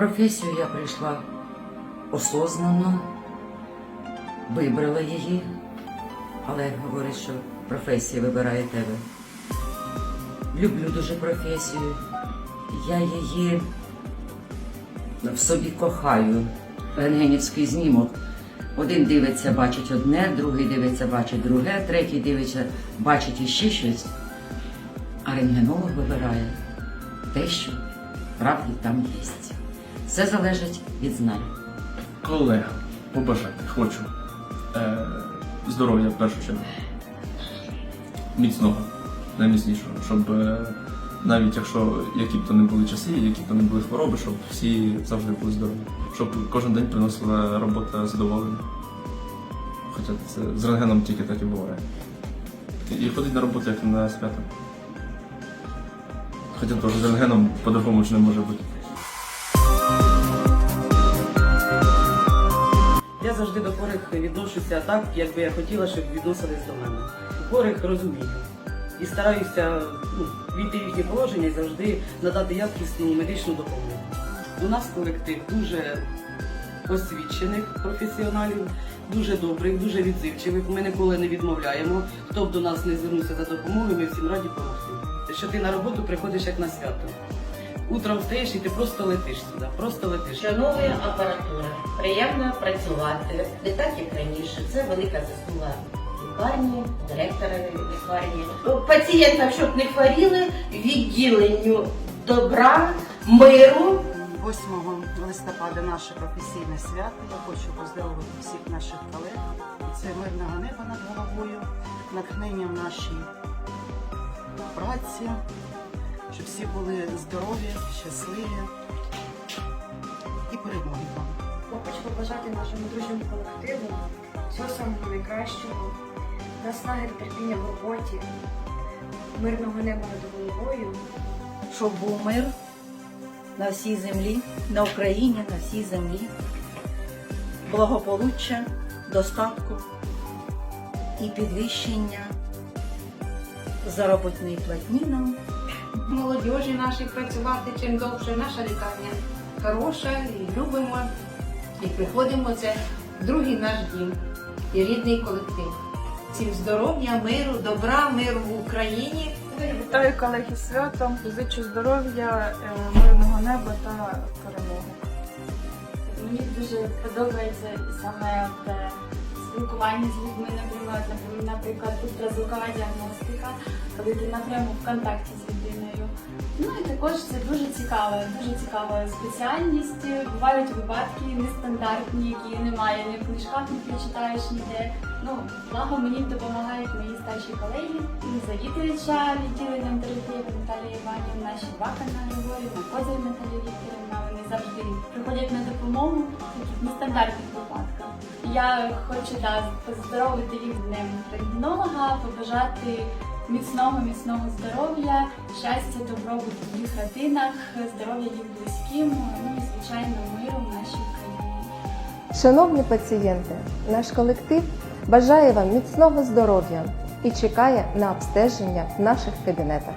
професію я прийшла осознанно, вибрала її, але говорить, що професія вибирає тебе. Люблю дуже професію. Я її в собі кохаю. Рентгенівський знімок. Один дивиться, бачить одне, другий дивиться, бачить друге, третій дивиться, бачить іще щось. А рентгенолог вибирає те, що правді там є. Все залежить від знань. Колега, побажати хочу. Е, здоров'я в першу чергу. Міцного, найміцнішого, щоб е, навіть якщо які б то не були часи, які б то не були хвороби, щоб всі завжди були здорові. Щоб кожен день приносила робота задоволення. Хоча це з рентгеном тільки так і буває. І ходить на роботу як на свято. Хоча теж з рентгеном по-другому ж не може бути. Завжди до хворих відношуся так, як би я хотіла, щоб відносились до мене. Хворих розумію. І стараюся ну, війти в їхнє положення і завжди надати якісну медичну допомогу. У нас колектив дуже освічених професіоналів, дуже добрих, дуже відзивчивих. Ми ніколи не відмовляємо. Хто б до нас не звернувся за допомогою, ми всім раді допомогти. Що ти на роботу приходиш як на свято. Утром встаєш і ти просто летиш сюди, просто летиш. Шановує апаратура, приємно працювати, не так як раніше. Це велика заслуга лікарні, директора лікарні. Пацієнтам, щоб не хворіли, відділенню добра, миру. 8 листопада наше професійне свято. Я хочу поздоровити всіх наших колег. Це мирного неба над головою, натхнення в нашій праці, щоб всі були здорові, щасливі і перемоги вам. Хочу побажати нашому дружньому колективу всього самого найкращого, наснаги та терпіння в роботі, мирного неба над головою. щоб був мир на всій землі, на Україні, на всій землі, благополуччя, достатку і підвищення заробітної платні нам. Молодіжі нашій працювати чим довше. Наша лікарня хороша і любимо, і приходимо. Це другий наш дім і рідний колектив. Всім здоров'я, миру, добра, миру в Україні. Вітаю колег із святом, зичу здоров'я, е, мирного неба та перемоги. Мені дуже подобається саме от, спілкування з людьми, наприклад, наприклад, ультразвукова діагностика, коли ти напряму в контакті з людиною. Ну і також це дуже цікава, дуже цікава спеціальність. Бувають випадки нестандартні, які немає ні в книжках, не прочитаєш ніде. Ну, благо мені допомагають мої старші колеги, і завідувача відділенням терапії Наталія Іванівна, Щербака Анна Григорівна, Козир Наталія Вікторівна. Вони завжди приходять на допомогу в таких нестандартних випадках. Я хочу да, поздоровити їх з днем рентгенолога, побажати міцного, міцного здоров'я, щастя, добробуту в їх родинах, здоров'я їх близьким, ну і звичайно миру в нашій країні. Шановні пацієнти, наш колектив бажає вам міцного здоров'я і чекає на обстеження в наших кабінетах.